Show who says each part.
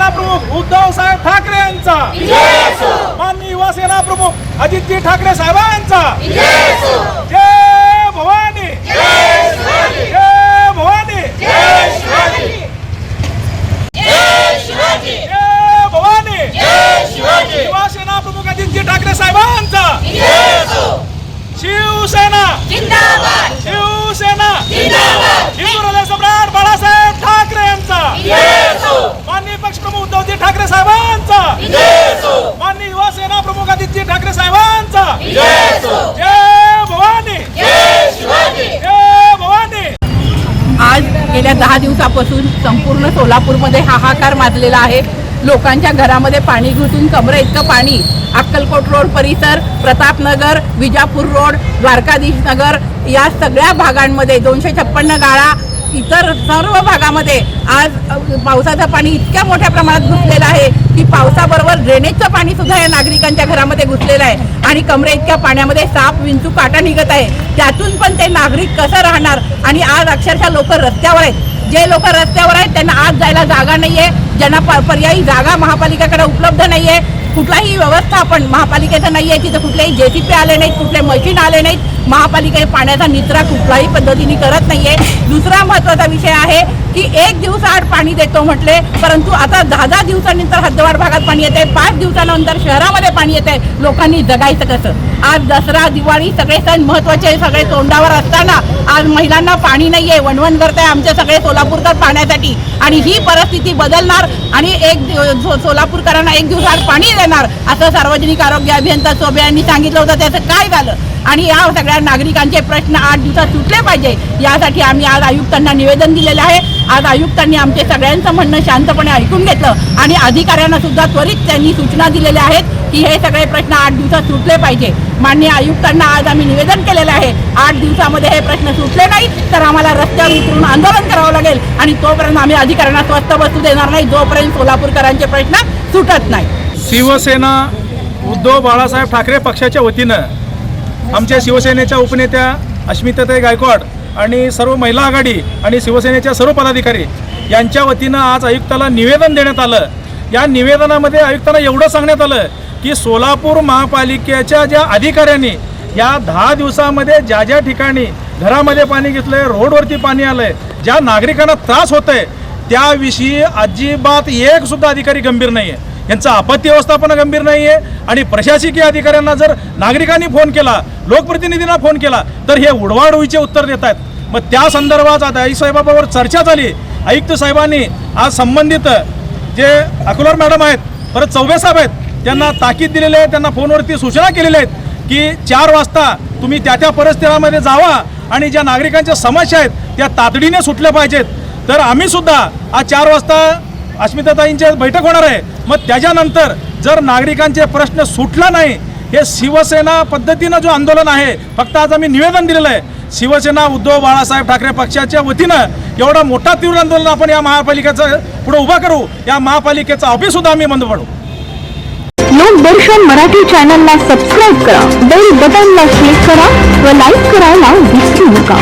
Speaker 1: प्रमुख उद्धव साहेब ठाकरे यांचा. माननीय युवासेना प्रमुख आदित्य ठाकरे साहेबांचा जय भवानी जय भवानी जय भवानी युवासेना प्रमुख आदित्य ठाकरे साहेबांचा. शिवसेना. शिवसेना. हिंदू हृदय सम्राट बाळासाहेब ठाकरे यांचा. माननीय पक्षप्रमुख उद्धवजी ठाकरे साहेबांचा. माननीय युवा सेना प्रमुख आदित्य ठाकरे साहेबांचा. जय भवानी. जय भवानी.
Speaker 2: आज गेल्या दहा दिवसापासून संपूर्ण सोलापूरमध्ये हाहाकार माजलेला आहे. लोकांच्या घरामध्ये पाणी घुसून कमरे इतकं पाणी. अक्कलकोट रोड परिसर प्रतापनगर विजापूर रोड द्वारकाधीश नगर या सगळ्या भागांमध्ये दोनशे छप्पन्न गाळा इतर सर्व भागामध्ये आज पावसाचं पाणी इतक्या मोठ्या प्रमाणात घुसलेलं आहे की पावसाबरोबर ड्रेनेजचं पाणी सुद्धा या नागरिकांच्या घरामध्ये घुसलेलं आहे. आणि कमरे इतक्या पाण्यामध्ये साप विंचू काटा निघत आहे. त्यातून पण ते नागरिक कसं राहणार? आणि आज अक्षरशः लोक रस्त्यावर आहेत. जे लोक रस्त्यावर आहेत त्यांना आज जायला जागा नाहीये. ज्यांना पर्यायी जागा महापालिकेकडे उपलब्ध नाही आहे कुठलाही व्यवस्थापन महापालिकेचं नाही आहे तिथं कुठलेही जे सी पी आले नाहीत कुठले मशीन आले नाहीत महापालिका पाण्याचा निचरा कुठल्याही पद्धतीने करत नाही आहे दुसरा महत्त्वाचा विषय आहे की एक दिवस आठ पाणी देतो म्हटले परंतु आता दहा दहा दिवसानंतर हद्दवार भागात पाणी येते पाच दिवसानंतर शहरामध्ये पाणी येते लोकांनी जगायचं कसं? आज दसरा दिवाळी सगळे सण महत्त्वाचे सगळे तोंडावर असताना. आज महिलांना पाणी नाहीये वणवण करताय आमचे सगळे सोलापूरकर पाण्यासाठी. आणि ही परिस्थिती बदलणार आणि एक दिव- सोलापूरकरांना एक दिवसाआड पाणी देणार असं सार्वजनिक आरोग्य अभियंता चोबे यांनी सांगितलं होतं. त्याचं काय झालं? आणि या सगळ्या नागरिकांचे प्रश्न आठ दिवसात सुटले पाहिजे. यासाठी आम्ही आज आयुक्तांना निवेदन दिलेलं आहे. आज आयुक्तांनी आमचे सगळ्यांचं म्हणणं शांतपणे ऐकून घेतलं आणि अधिकाऱ्यांना सुद्धा त्वरित त्यांनी सूचना दिलेल्या आहेत की हे सगळे प्रश्न आठ दिवसात सुटले पाहिजे. माननीय आयुक्तांना आज आम्ही निवेदन केलेलं आहे. आठ दिवसामध्ये हे प्रश्न सुटले नाही तर आम्हाला रस्त्यावर उतरून आंदोलन करावं लागेल आणि तोपर्यंत आम्ही अधिकाऱ्यांना स्वस्त वस्तू देणार नाही जोपर्यंत सोलापूरकरांचे प्रश्न सुटत नाही.
Speaker 1: शिवसेना उद्धव बाळासाहेब ठाकरे पक्षाच्या वतीनं आमच्या शिवसेनेच्या उपनेत्या अश्मिताताई गायकवाड आणि सर्व महिला आघाडी आणि शिवसेनेच्या सर्व पदाधिकारी यांच्या वतीनं आज आयुक्ताला निवेदन देण्यात आलं. या निवेदनामध्ये आयुक्ताला एवढं सांगण्यात आलं की सोलापूर महापालिकेच्या ज्या अधिकाऱ्यांनी या दहा दिवसामध्ये ज्या ज्या ठिकाणी घरामध्ये पाणी घेतलंय रोडवरती पाणी आलंय ज्या नागरिकांना त्रास होतोय त्याविषयी अजिबात एक सुद्धा अधिकारी गंभीर नाही आहे यांचं आपत्ती व्यवस्थापन गंभीर नाही आहे आणि प्रशासकीय अधिकाऱ्यांना जर नागरिकांनी फोन केला लोकप्रतिनिधींना फोन केला तर हे उडवाडवीचे उत्तर देत आहेत मग त्या संदर्भात आता आईसाहेबाबरोबर चर्चा झाली. आयुक्त साहेबांनी आज संबंधित जे अकोलर मॅडम आहेत परत चौबे साहेब आहेत त्यांना ताकीद दिलेली आहे त्यांना फोनवरती सूचना केलेल्या आहेत की चार वाजता तुम्ही त्या त्या परिस्थितीमध्ये जावा आणि ज्या नागरिकांच्या समस्या आहेत त्या तातडीने सुटल्या पाहिजेत. तर आम्ही सुद्धा आज चार वाजता अस्मिताताईंची बैठक होणार आहे. मग त्याच्यानंतर जर नागरिकांचे प्रश्न सुटला नाही हे शिवसेना पद्धतीनं जो आंदोलन आहे फक्त आज आम्ही निवेदन दिलेलं आहे. शिवसेना उद्धव बाळासाहेब ठाकरे पक्षाच्या वतीनं एवढा मोठा तीव्र आंदोलन आपण या महापालिकेचं पुढे उभा करू. या महापालिकेचं ऑफिस सुद्धा आम्ही बंद पडू.
Speaker 3: लोकदर्शन मराठी चॅनलला सबस्क्राईब करा बेल बटनला क्लिक करा व लाईक करायला विसरू नका.